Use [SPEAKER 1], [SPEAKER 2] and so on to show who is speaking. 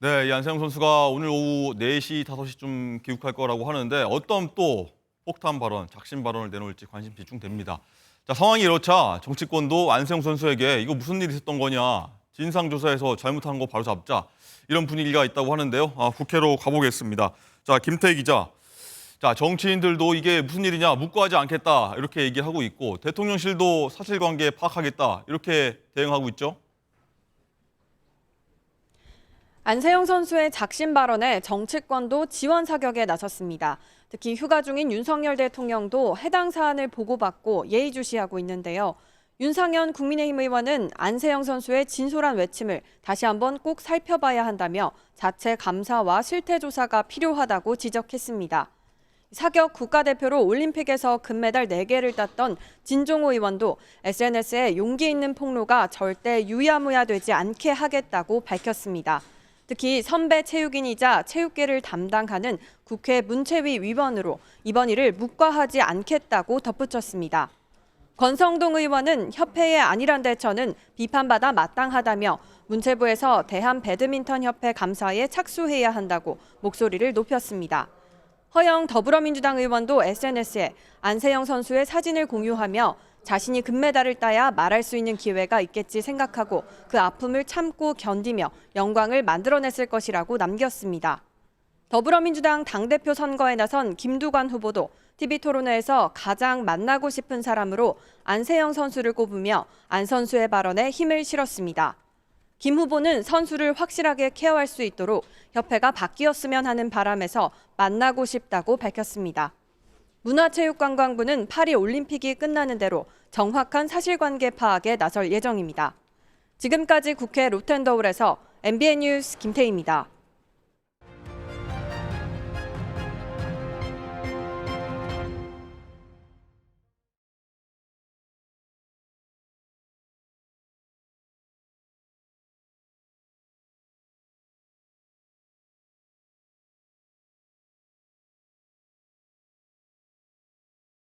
[SPEAKER 1] 네, 이 안세영 선수가 오늘 오후 4시, 5시쯤 귀국할 거라고 하는데 어떤 또 폭탄 발언, 작심 발언을 내놓을지 관심 집중됩니다. 자, 상황이 이렇자 정치권도 안세영 선수에게 이거 무슨 일이 있었던 거냐, 진상조사에서 잘못한 거 바로 잡자 이런 분위기가 있다고 하는데요. 아, 국회로 가보겠습니다. 자, 김태희 기자. 자, 정치인들도 이게 무슨 일이냐 묵고하지 않겠다 이렇게 얘기하고 있고 대통령실도 사실관계 파악하겠다 이렇게 대응하고 있죠.
[SPEAKER 2] 안세영 선수의 작심 발언에 정치권도 지원 사격에 나섰습니다. 특히 휴가 중인 윤석열 대통령도 해당 사안을 보고받고 예의주시하고 있는데요. 윤상현 국민의힘 의원은 안세영 선수의 진솔한 외침을 다시 한번 꼭 살펴봐야 한다며 자체 감사와 실태 조사가 필요하다고 지적했습니다. 사격 국가대표로 올림픽에서 금메달 4개를 땄던 진종호 의원도 SNS에 용기 있는 폭로가 절대 유야무야되지 않게 하겠다고 밝혔습니다. 특히 선배 체육인이자 체육계를 담당하는 국회 문체위 위원으로 이번 일을 묵과하지 않겠다고 덧붙였습니다. 권성동 의원은 협회의 안일한 대처는 비판받아 마땅하다며 문체부에서 대한 배드민턴 협회 감사에 착수해야 한다고 목소리를 높였습니다. 허영 더불어민주당 의원도 SNS에 안세영 선수의 사진을 공유하며 자신이 금메달을 따야 말할 수 있는 기회가 있겠지 생각하고 그 아픔을 참고 견디며 영광을 만들어냈을 것이라고 남겼습니다. 더불어민주당 당대표 선거에 나선 김두관 후보도 TV토론회에서 가장 만나고 싶은 사람으로 안세영 선수를 꼽으며 안 선수의 발언에 힘을 실었습니다. 김 후보는 선수를 확실하게 케어할 수 있도록 협회가 바뀌었으면 하는 바람에서 만나고 싶다고 밝혔습니다. 문화체육관광부는 파리 올림픽이 끝나는 대로 정확한 사실관계 파악에 나설 예정입니다. 지금까지 국회 로텐더울에서 MBN 뉴스 김태희입니다.